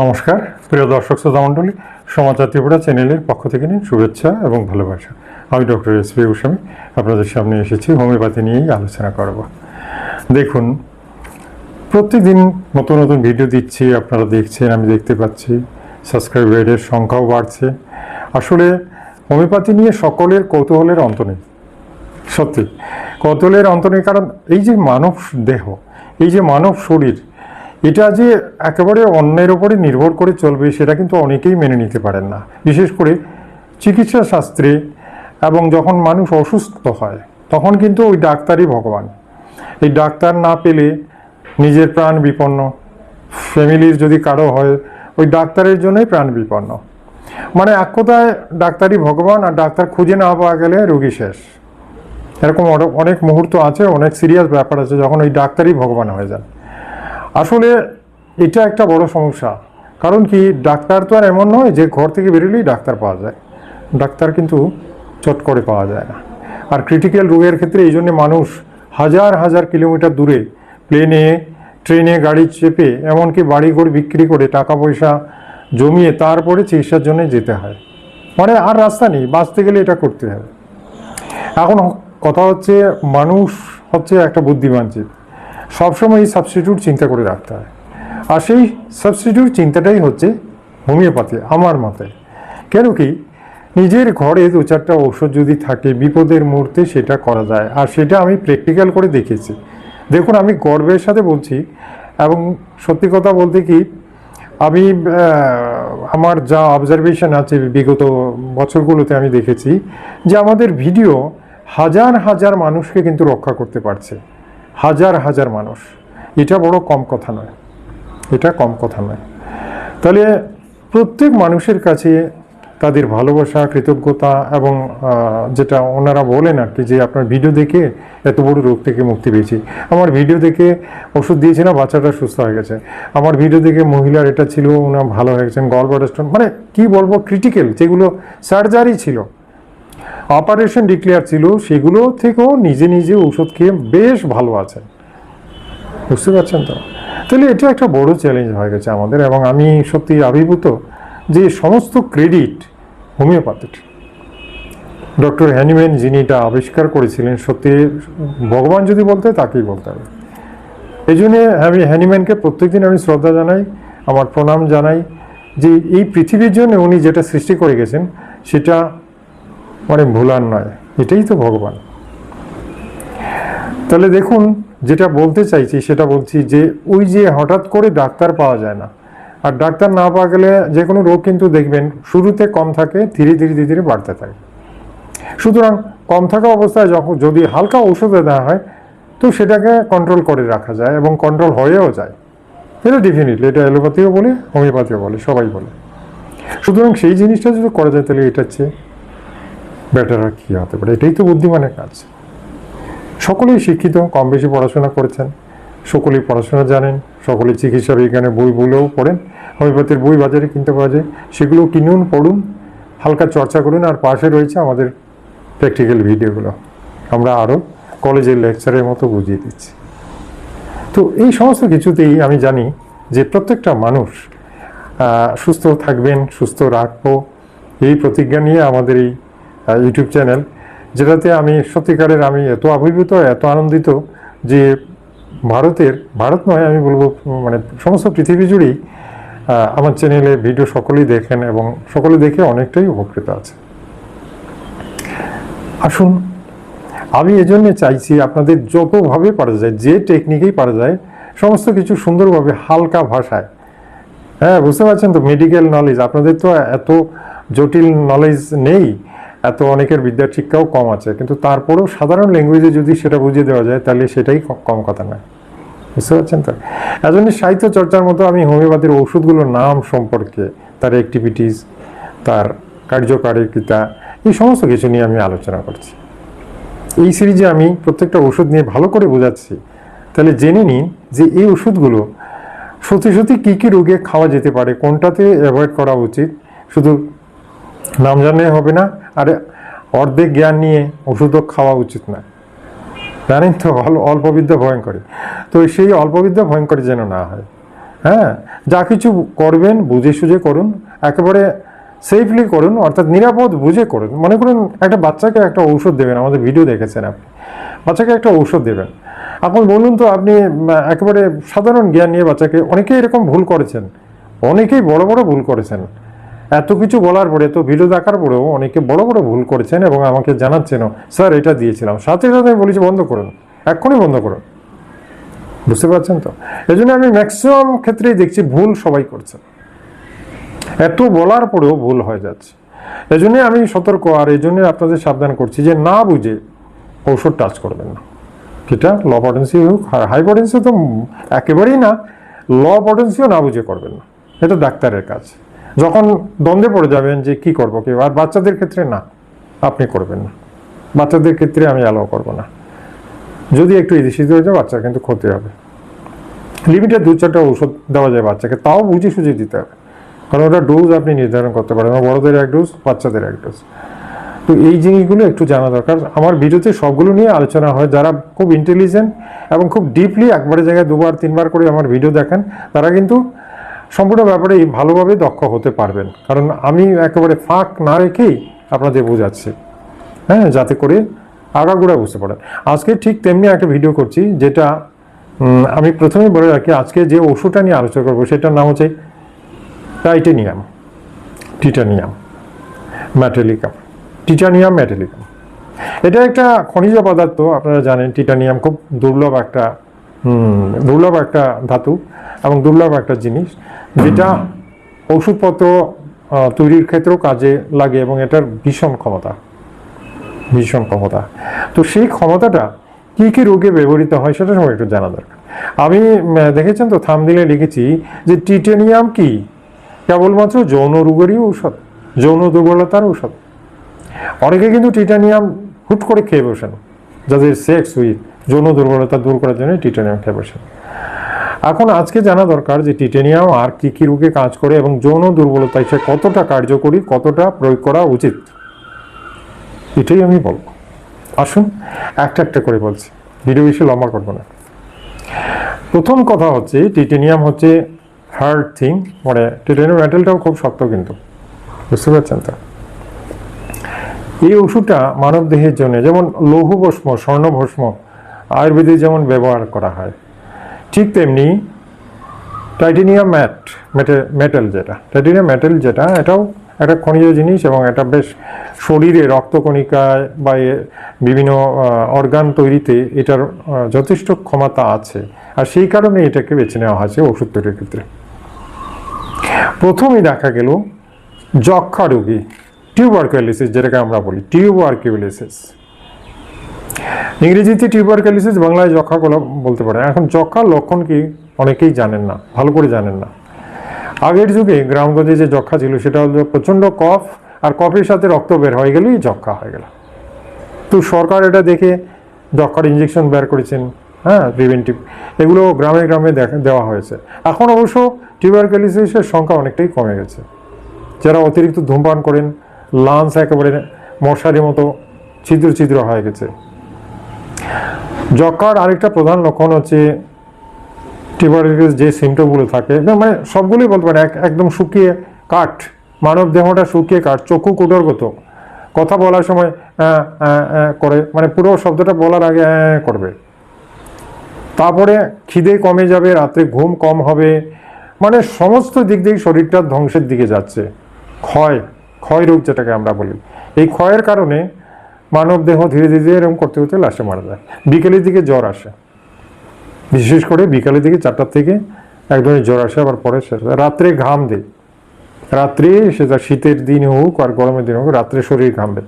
নমস্কার। প্রিয় দর্শক শ্রোতা মণ্ডলী, সমাচার ত্রিপুরা চ্যানেলের পক্ষ থেকে নিন শুভেচ্ছা এবং ভালোবাসা। আমি ডক্টর এস পি গোস্বামী, আপনাদের সামনে এসেছি, হোমিওপ্যাথি নিয়েই আলোচনা করব। দেখুন, প্রতিদিন নতুন নতুন ভিডিও দিচ্ছি, আপনারা দেখছেন, আমি দেখতে পাচ্ছি, সাবস্ক্রাইবারের সংখ্যাও বাড়ছে। আসলে হোমিওপ্যাথি নিয়ে সকলের কৌতূহলের অন্ত নেই, সত্যি। কৌতূহলের অন্ত নেই, কারণ এই যে মানব দেহ, এই যে মানব শরীর এটা যে একেবারে অন্যের ওপরে নির্ভর করে চলবে, সেটা কিন্তু অনেকেই মেনে নিতে পারেন না। বিশেষ করে চিকিৎসা শাস্ত্রে এবং যখন মানুষ অসুস্থ হয়, তখন কিন্তু ওই ডাক্তারই ভগবান। এই ডাক্তার না পেলে নিজের প্রাণ বিপন্ন, ফ্যামিলির যদি কারও হয়, ওই ডাক্তারের জন্যই প্রাণ বিপন্ন। মানে এক কথায় ডাক্তারই ভগবান, আর ডাক্তার খুঁজে না পাওয়া গেলে রোগী শেষ। এরকম অনেক- মুহূর্ত আছে, অনেক সিরিয়াস ব্যাপার আছে, যখন ওই ডাক্তারই ভগবান হয়ে যান। আসলে এটা একটা বড় সমস্যা। কারণ কি, ডাক্তার তো আর এমন নয় যে ঘর থেকে বেরোলেই ডাক্তার পাওয়া যায়। ডাক্তার কিন্তু চট করে পাওয়া যায় না। আর ক্রিটিক্যাল রোগের ক্ষেত্রে এই জন্যে মানুষ হাজার হাজার কিলোমিটার দূরে প্লেনে ট্রেনে গাড়ি চেপে, এমনকি বাড়ি ঘর বিক্রি করে টাকা পয়সা জমিয়ে তারপরে চিকিৎসার জন্য যেতে হয়। মানে আর রাস্তা নেই, বাঁচতে গেলে এটা করতে হবে। এখন কথা হচ্ছে মানুষ হচ্ছে একটা বুদ্ধিমান জীব। সবসময় এই সাবস্টিটিউট চিন্তা করে রাখতে হয়। আর সেই সাবস্টিটিউট চিন্তাটাই হচ্ছে হোমিওপ্যাথি, আমার মতে। কেন কি, নিজের ঘরে দু চারটা ঔষধ যদি থাকে, বিপদের মুহূর্তে সেটা করা যায়। আর সেটা আমি প্র্যাকটিক্যাল করে দেখেছি দেখুন, আমি গর্বের সাথে বলছি, এবং সত্যি কথা বলতে কি, আমি আমার যা অবজারভেশন আছে বিগত বছরগুলোতে আমি দেখেছি, যে আমাদের ভিডিও হাজার হাজার মানুষকে কিন্তু রক্ষা করতে পারছে। হাজার হাজার মানুষ। এটা বড় কম কথা নয়। এটা কম কথা নয়। তাহলে প্রত্যেক মানুষের কাছে তাদের ভালোবাসা, কৃতজ্ঞতা এবং যেটা ওনারা বলেন আর কি, যে আপনার ভিডিও দেখে এত বড় রোগ থেকে মুক্তি পেয়েছি। আমার ভিডিও দেখে ওষুধ দিয়েছি না, বাচ্চাটা সুস্থ হয়ে গেছে। আমার ভিডিও দেখে মহিলার এটা ছিল ওনার ভালো হয়ে গেছেন গল মানে কি বলব ক্রিটিক্যাল যেগুলো সার্জারি ছিল। অপারেশন ডিক্লেয়ার ছিল, সেগুলো থেকেও নিজে নিজে ওষুধ খেয়ে বেশ ভালো আছেন। বুঝতে পারছেন তো? তাহলে এটা একটা বড় চ্যালেঞ্জ হয়ে গেছে আমাদের এবং আমি সত্যি আবির্ভূত যে সমস্ত ক্রেডিট হোমিওপ্যাথির ডক্টর হ্যানিম্যান যিনি এটা আবিষ্কার করেছিলেন, সত্যি ভগবান যদি বলতে তাকেই বলতে হবে। এই জন্যে আমি হ্যানিম্যানকে প্রত্যেকদিন আমি শ্রদ্ধা জানাই, আমার প্রণাম জানাই যে এই পৃথিবীর জন্য উনি যেটা সৃষ্টি করে গেছেন, সেটা মানে ভুলার নয়, এটাই তো ভগবান। তাহলে দেখুন, যেটা বলতে চাইছি সেটা বলছি যে, ওই যে হঠাৎ করে ডাক্তার পাওয়া যায় না, আর ডাক্তার না পাওয়া গেলে যে কোনো রোগ কিন্তু দেখবেন, শুরুতে কম থাকে, ধীরে ধীরে ধীরে ধীরে বাড়তে থাকে। সুতরাং কম থাকা অবস্থায় যখন যদি হালকা ঔষধে দেওয়া হয়, তো সেটাকে কন্ট্রোল করে রাখা যায় এবং কন্ট্রোল হয়েও যায়। এটা ডেফিনেটলি এটা অ্যালোপ্যাথিও বলে, হোমিওপ্যাথিও বলে, সবাই বলে। সুতরাং সেই জিনিসটা যদি করা যায়, তাহলে এটার চেয়ে বেটার কী হতে পারে? এটাই তো বুদ্ধিমানের কাজ। সকলেই শিক্ষিত, কম বেশি পড়াশোনা করেছেন। সকলেই পড়াশোনা জানেন, সকলেই চিকিৎসা বিজ্ঞানের বইগুলোও পড়েন। হোমিওপ্যাথির বই বাজারে কিনতে পাওয়া যায়। সেগুলো কিনুন, পড়ুন, হালকা চর্চা করুন আর পাশে রয়েছে আমাদের প্র্যাকটিক্যাল ভিডিওগুলো। আমরা আরও কলেজের লেকচারের মতো বুঝিয়ে দিচ্ছি। তো এই সমস্ত কিছুতেই আমি জানি যে প্রত্যেকটা মানুষ সুস্থ থাকবেন, সুস্থ রাখব। এই প্রতিজ্ঞা নিয়ে আমাদের এই ইউটিউব চ্যানেল যেটাতে আমি সত্যিকারের আমি এত আবির্ভূত, এত আনন্দিত যে ভারতের, ভারত নয় আমি বলব মানে সমস্ত পৃথিবী জুড়েই আমার চ্যানেলে ভিডিও সকলেই দেখেন এবং সকলে দেখে অনেকটাই উপকৃত আছে। আসুন, আমি এজন্য চাইছি আপনাদের যতভাবে পারা যায়, যে টেকনিকেই পারা যায়, সমস্ত কিছু সুন্দরভাবে হালকা ভাষায়। হ্যাঁ বুঝতে পারছেন তো? মেডিকেল নলেজ আপনাদের তো এত জটিল নলেজ নেই। এত অনেকের বিদ্যার শিক্ষাও কম আছে, কিন্তু তারপরেও সাধারণ ল্যাঙ্গুয়েজে যদি সেটা বুঝিয়ে দেওয়া যায়, তাহলে সেটাই কম কথা নয়। বুঝতে পারছেন তো? এজন্য সাহিত্য চর্চার মতো আমি হোমিওপ্যাথির ওষুধগুলোর নাম সম্পর্কে তার অ্যাক্টিভিটিস তার কার্যকারিতা, এই সমস্ত কিছু নিয়ে আমি আলোচনা করছি। এই সিরিজে আমি প্রত্যেকটা ওষুধ নিয়ে ভালো করে বোঝাচ্ছি। তাহলে জেনে নিন যে এই ওষুধগুলো সত্যি সত্যি কী কী রোগে খাওয়া যেতে পারে, কোনটাতে অ্যাভয়েড করা উচিত? শুধু নাম জানলে হবে না। আর, অর্ধেক জ্ঞান নিয়ে ওষুধও খাওয়া উচিত না। জানেন তো, অল- অল্পবিদ্যা ভয়ঙ্করী। তো সেই অল্পবিদ্যা ভয়ঙ্করী যেন না হয়। হ্যাঁ যা কিছু করবেন, বুঝে সুঝে করুন, একেবারে সেফলি করুন, অর্থাৎ নিরাপদ বুঝে করুন। মনে করুন, একটা বাচ্চাকে একটা ঔষধ দেবেন, আমাদের ভিডিও দেখেছেন আপনি। বাচ্চাকে একটা ঔষধ দেবেন। এখন বলুন তো, আপনি একেবারে সাধারণ জ্ঞান নিয়ে বাচ্চাকে অনেকেই এরকম ভুল করেছেন। অনেকেই বড় বড় ভুল করেছেন। এত কিছু বলার পরে তো ভিডিও দেখার পরেও অনেকে বড় বড় ভুল করেছেন এবং আমাকে জানাচ্ছেনও, স্যার, এটা দিয়েছিলাম। সাথে সাথে আমি বলেছি, বন্ধ করুন, এক্ষুনি বন্ধ করুন। বুঝতে পারছেন তো? এই জন্য আমি ম্যাক্সিমাম ক্ষেত্রেই দেখছি ভুল সবাই করছে। এত বলার পরেও ভুল হয়ে যাচ্ছে। এই জন্য আমি সতর্ক, আর এই জন্য আপনাদের সাবধান করছি যে না বুঝে ঔষধ টাচ করবেন না। সেটা ল পটেন্সি হোক, আর হাই পটেন্সি তো একেবারেই না ল পটেন্সিও না বুঝে করবেন না। এটা ডাক্তারের কাজ। যখন দ্বন্দ্বে পড়ে যাবেন যে কি করব কি আর বাচ্চাদের ক্ষেত্রে না, আপনি করবেন না। বাচ্চাদের ক্ষেত্রে আমি অ্যালাউ করব না। যদি একটু এদিকে হয়ে যায়, বাচ্চার কিন্তু ক্ষতি হবে। লিমিটেড দু চারটা ওষুধ দেওয়া যায় বাচ্চাকে, তাও বুঝে সুঝে দিতে হবে। কারণ ওটা ডোজ আপনি নির্ধারণ করতে পারেন বড়দের এক ডোজ বাচ্চাদের এক ডোজ তো এই জিনিসগুলো একটু জানা দরকার। আমার ভিডিওতে সবগুলো নিয়ে আলোচনা হয়। যারা খুব ইন্টেলিজেন্ট এবং খুব ডিপলি একবারের জায়গায় দুবার, তিনবার করে আমার ভিডিও দেখেন, তারা কিন্তু সম্পূর্ণ ব্যাপারে ভালোভাবে দক্ষ হতে পারবেন। কারণ আমি একেবারে ফাঁক না রেখেই আপনাদের বোঝাচ্ছি। হ্যাঁ যাতে করে আগাগোড়া বুঝতে পারেন। আজকে ঠিক তেমনি একটা ভিডিও করছি যেটা আমি প্রথমেই বলে রাখি, আজকে যে ওষুধটা নিয়ে আলোচনা করব সেটার নাম হচ্ছে titanium titanium metallicum titanium metallicum এটা একটা খনিজ পদার্থ, আপনারা জানেন টিটানিয়াম খুব দুর্লভ একটা দুর্লভ একটা ধাতু এবং দুর্লভ একটা জিনিস, যেটা ওষুধপত্র তৈরির ক্ষেত্রেও কাজে লাগে এবং এটার ভীষণ ক্ষমতা। ভীষণ ক্ষমতা। তো সেই ক্ষমতাটা কি কি রোগে ব্যবহৃত হয় সেটা সময় একটু জানা দরকার। আমি দেখেছেন তো থাম দিলে লিখেছি যে টিটেনিয়াম কি? কেবলমাত্র যৌন রোগেরই ঔষধ, যৌন দুর্বলতার ঔষধ। অনেকে কিন্তু টিটানিয়াম হুট করে খেয়ে বসেন, যাদের সেক্স উইথ যৌন দুর্বলতা দূর করার জন্য টিটেনিয়াম বসেন এখন আজকে জানা দরকার যে টিটেনিয়াম আর কি কি রোগে কাজ করে এবং যৌন দুর্বলতা সে কতটা কার্যকরী, কতটা প্রয়োগ করা উচিত, এটাই আমি বলব। আসুন, একটা একটা করে বলছি। ভিডিও বেশি লম্বা করব না। প্রথম কথা হচ্ছে, টিটেনিয়াম হচ্ছে হার্ড থিং মানে টিটেনিয়াম মেটেলটাও খুব শক্ত কিন্তু। বুঝতে পারছেন তো? এই ওষুধটা মানব দেহের জন্য, যেমন লৌহ ভস্ম স্বর্ণ ভস্ম আয়ুর্বেদে যেমন ব্যবহার করা হয়, ঠিক তেমনি টাইটেনিয়াম ম্যাট মেটে মেটাল যেটা, টাইটেনিয়াম মেটাল যেটা, এটাও একটা খনিজ জিনিস এবং এটা বেশ শরীরে রক্তকণিকায় বা বিভিন্ন অর্গান তৈরিতে এটার যথেষ্ট ক্ষমতা আছে। আর সেই কারণে এটাকে বেছে নেওয়া হয়েছে ওষুধ তৈরির ক্ষেত্রে। প্রথমে দেখা গেল যক্ষা রোগী, টিউবারকুলোসিস যেটাকে আমরা বলি, টিউবারকুলোসিস। ইংরেজিতে টিউবারকুলোসিস বাংলায় যক্ষা বলতে পারে। এখন যক্ষার লক্ষণ কি অনেকেই জানেন না, ভালো করে জানেন না। আগের যুগে গ্রামগঞ্জে যে যক্ষা ছিল সেটা হলো প্রচণ্ড কফ আর কফের সাথে রক্ত বের হয়ে গেলেই যক্ষা হয়ে গেল। তো সরকার এটা দেখে যক্ষার ইঞ্জেকশন বের করেছেন হ্যাঁ প্রিভেন্টিভ এগুলো গ্রামে গ্রামে দেওয়া হয়েছে। এখন অবশ্য টিউবারকুলোসিসের সংখ্যা অনেকটাই কমে গেছে। যারা অতিরিক্ত ধূমপান করেন, লাঞ্চ একেবারে মশারির মতো ছিদ্র ছিদ্র হয়ে গেছে। যক্ষার আরেকটা প্রধান লক্ষণ হচ্ছে টিউবারকুলোসিস যে সিমটমগুলো থাকে। মানে সবগুলোই বলতে পারে, এক- একদম শুকিয়ে কাঠ, মানব দেহটা শুকিয়ে কাঠ, চক্ষু কুটরগত। কথা বলার সময় করে মানে পুরো শব্দটা বলার আগে করবে। তারপরে খিদে কমে যাবে, রাত্রে ঘুম কম হবে মানে সমস্ত দিক দিয়ে শরীরটা ধ্বংসের দিকে যাচ্ছে। ক্ষয় ক্ষয় রোগ যেটাকে আমরা বলি। এই ক্ষয়ের কারণে মানব দেহ ধীরে ধীরে এরকম করতে করতে লাশে মারা যায়। বিকেলের দিকে জ্বর আসে। বিশেষ করে বিকালের দিকে চারটার থেকে একদমই জ্বর আসে, আবার পরে রাত্রে ঘাম দেয়। রাত্রে সেটা শীতের দিন হোক আর গরমের দিন হোক, রাত্রে শরীর ঘাম ঘামবে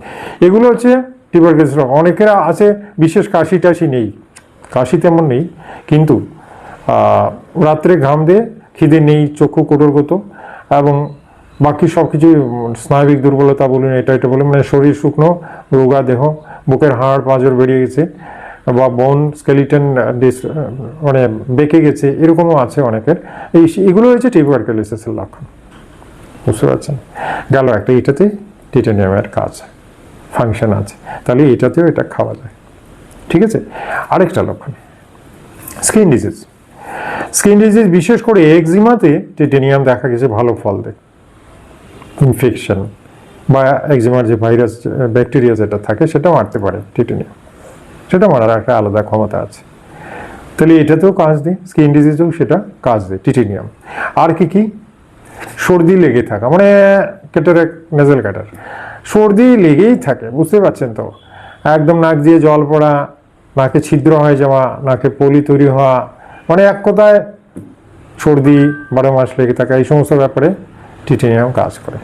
এগুলো হচ্ছে টিউবারকুলোসিস রোগ অনেকেরা আছে, বিশেষ কাশি টাশি নেই। কাশি তেমন নেই, কিন্তু রাত্রে ঘাম দিয়ে, খিদে নেই, চক্ষু কোটরগত এবং বাকি সব কিছু স্নায়বিক দুর্বলতা বলুন, এটা এটা বলুন মানে শরীর শুকনো, রোগা দেহ, বুকের হাড়, পাঁজর বেরিয়ে গেছে, বা বোন স্কেলিটন ডিস মানে বেঁকে গেছে, এরকমও আছে অনেকের। এই এগুলো হচ্ছে টিউবারকুলোসিসের লক্ষণ। বুঝতে পারছেন? গেল একটা, এটাতে টিটানিয়ামের কাজ ফাংশন আছে। তাহলে এটাতেও এটা খাওয়া যায়। ঠিক আছে? আরেকটা লক্ষণ স্কিন ডিজিজ স্কিন ডিজিজ বিশেষ করে এক্সিমাতে টিটেনিয়াম দেখা গেছে, ভালো ফল দেয় ইনফেকশন বা এক্সিমার যে ভাইরাস ব্যাকটেরিয়া যেটা থাকে সেটা মারতে পারে টিটেনিয়াম সেটা মারার একটা আলাদা ক্ষমতা আছে। তাহলে এটাতেও কাজ দেয় স্কিন ডিজিজেও সেটা কাজ দেয় টিটেনিয়াম আর কি কি? সর্দি লেগে থাকা মানে ক্যাটারেক নেজেল কাটার সর্দি লেগেই থাকে, বুঝতে পারছেন তো? একদম নাক দিয়ে জল পড়া, নাকে ছিদ্র হয়ে যাওয়া, নাকে পলি তৈরি হওয়া মানে এক কথায় সর্দি বারো মাস লেগে থাকা, এই সমস্ত ব্যাপারে টিটেনিয়াম কাজ করে।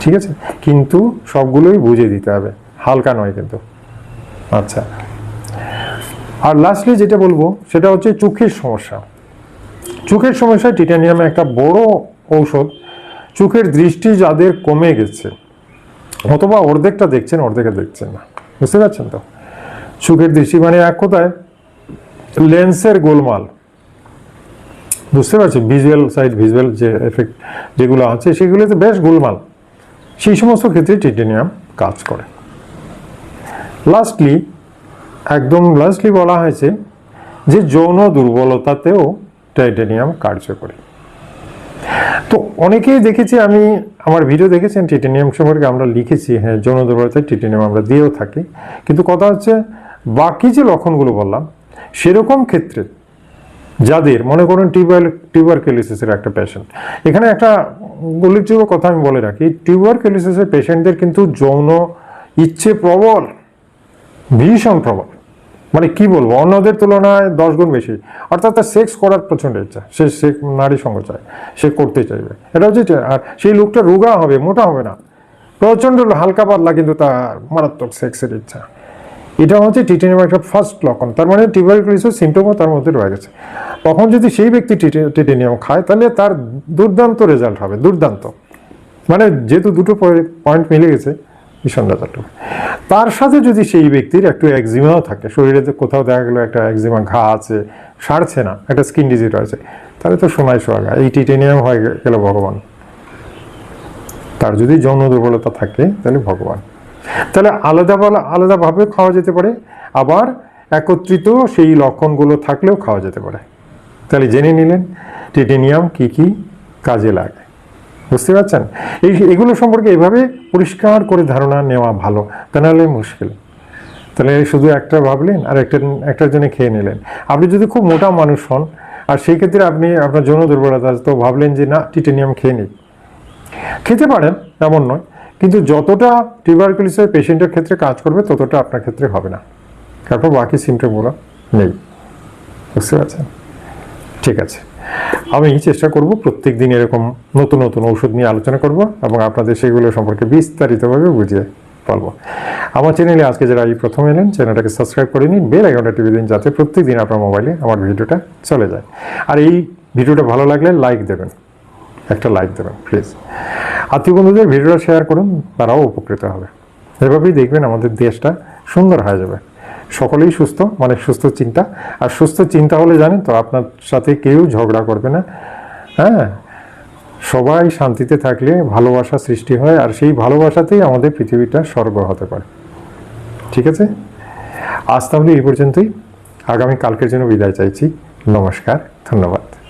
ঠিক আছে? কিন্তু সবগুলোই বুঝে দিতে হবে। হালকা নয় কিন্তু। আচ্ছা। আর লাস্টলি যেটা বলব, সেটা হচ্ছে চোখের সমস্যা। চোখের সমস্যায় টিটানিয়াম একটা বড় ঔষধ। চোখের দৃষ্টি যাদের কমে গেছে, অথবা অর্ধেকটা দেখছেন অর্ধেকটা দেখছেন না। বুঝতে পারছেন তো? চোখের দৃষ্টি মানে এক কথায় লেন্সের গোলমাল। বুঝতে পারছেন ভিজুয়াল সাইড ভিজুয়াল যে এফেক্ট যেগুলো আছে, সেগুলোতে বেশ গোলমাল। সেই সমস্ত ক্ষেত্রে টিটেনিয়াম কাজ করে। লাস্টলি একদম লাস্টলি বলা হয়েছে যে যৌন দুর্বলতাতেও টাইটেনিয়াম কার্যকরী। তো অনেকেই দেখেছি, আমি আমার ভিডিও দেখেছেন টিটেনিয়াম সম্পর্কে আমরা লিখেছি হ্যাঁ যৌন দুর্বলতায় টিটেনিয়াম আমরা দিয়েও থাকি। কিন্তু কথা হচ্ছে, বাকি যে লক্ষণগুলো বললাম, সেরকম ক্ষেত্রে যাদের, মনে করুন টিউবার, টিউবারকেলিসিসের একটা পেশেন্ট এখানে একটা উল্লেখযোগ্য কথা আমি বলে রাখি, টিউবারকেলিসিসের পেশেন্টদের কিন্তু যৌন ইচ্ছে প্রবল, ভীষণ প্রবল। মানে কি বলব, অন্যদের তুলনায় দশ গুণ বেশি। অর্থাৎ তার সেক্স করার প্রচণ্ড ইচ্ছা সে সে নারী সঙ্গ চায়, সে করতে চাইবে। এটা হচ্ছে আর সেই লোকটা রোগা হবে, মোটা হবে না। প্রচণ্ড হালকা পাতলা কিন্তু তার মারাত্মক সেক্সের ইচ্ছা। এটা হচ্ছে টিটেনিয়াম একটা ফার্স্ট লক্ষণ। তার মানে টিউবারকুলোসিস সিমটমও তার মধ্যে রয়ে গেছে। তখন যদি সেই ব্যক্তি টিটে- টিটেনিয়াম খায়, তাহলে তার দুর্দান্ত রেজাল্ট হবে, দুর্দান্ত। মানে যেহেতু দুটো পয়েন্ট মিলে গেছে রেজাল্ট তার সাথে যদি সেই ব্যক্তির একটু একজিমাও থাকে, শরীরে কোথাও দেখা গেলো একটা একজিমা ঘা আছে, সারছে না, একটা স্কিন ডিজিজ রয়েছে, তাহলে তো সোনায় সোহাগা, এই টিটেনিয়াম হয়ে গেল ভগবান। তার যদি যৌন দুর্বলতা থাকে, তাহলে ভগবান। তাহলে আলাদা আলাদাভাবে খাওয়া যেতে পারে। আবার একত্রিত সেই লক্ষণগুলো থাকলেও খাওয়া যেতে পারে। তাহলে জেনে নিলেন টিটেনিয়াম কি কি কাজে লাগে। বুঝতে পারছেন? এই এগুলো সম্পর্কে এভাবে পরিষ্কার করে ধারণা নেওয়া ভালো, তা নাহলে মুশকিল। তাহলে শুধু একটা ভাবলেন আর একটা একটার জন্য খেয়ে নিলেন। আপনি যদি খুব মোটা মানুষ হন, আর সেই ক্ষেত্রে আপনি, আপনার যৌন দুর্বলতা তো ভাবলেন যে না, টিটেনিয়াম খেয়ে নিই। খেতে পারেন, এমন নয়। কিন্তু যতটা টিউবারকুলিসের পেশেন্টের ক্ষেত্রে কাজ করবে, ততটা আপনার ক্ষেত্রে হবে না। তারপর বাকি সিমটমগুলো নেই। বুঝতে পারছেন? ঠিক আছে। আমি চেষ্টা করব প্রত্যেক দিন এরকম নতুন নতুন ঔষধ নিয়ে আলোচনা করব এবং আপনাদের সেগুলো সম্পর্কে বিস্তারিতভাবে বুঝিয়ে বলব। আমার চ্যানেলে আজকে যারা এই প্রথম এলেন চ্যানেলটাকে সাবস্ক্রাইব করে নিন, বেল আইকনটা টিভি দিন যাতে প্রত্যেক দিন আপনার মোবাইলে আমার ভিডিওটা চলে যায়। আর এই ভিডিওটা ভালো লাগলে লাইক দেবেন। একটা লাইক দেবেন প্লিজ আত্মীয় বন্ধুদের ভিডিওটা শেয়ার করুন, তারাও উপকৃত হবে। এভাবেই দেখবেন আমাদের দেশটা সুন্দর হয়ে যাবে। সকলেই সুস্থ মানে সুস্থ চিন্তা। আর সুস্থ চিন্তা হলে জানেন তো, আপনার সাথে কেউ ঝগড়া করবে না। হ্যাঁ? সবাই শান্তিতে থাকলে ভালোবাসা সৃষ্টি হয়, আর সেই ভালোবাসাতেই আমাদের পৃথিবীটা স্বর্গ হতে পারে। ঠিক আছে? আজ তাহলে এই পর্যন্তই। আগামী কালকের জন্য বিদায় চাইছি। নমস্কার, ধন্যবাদ।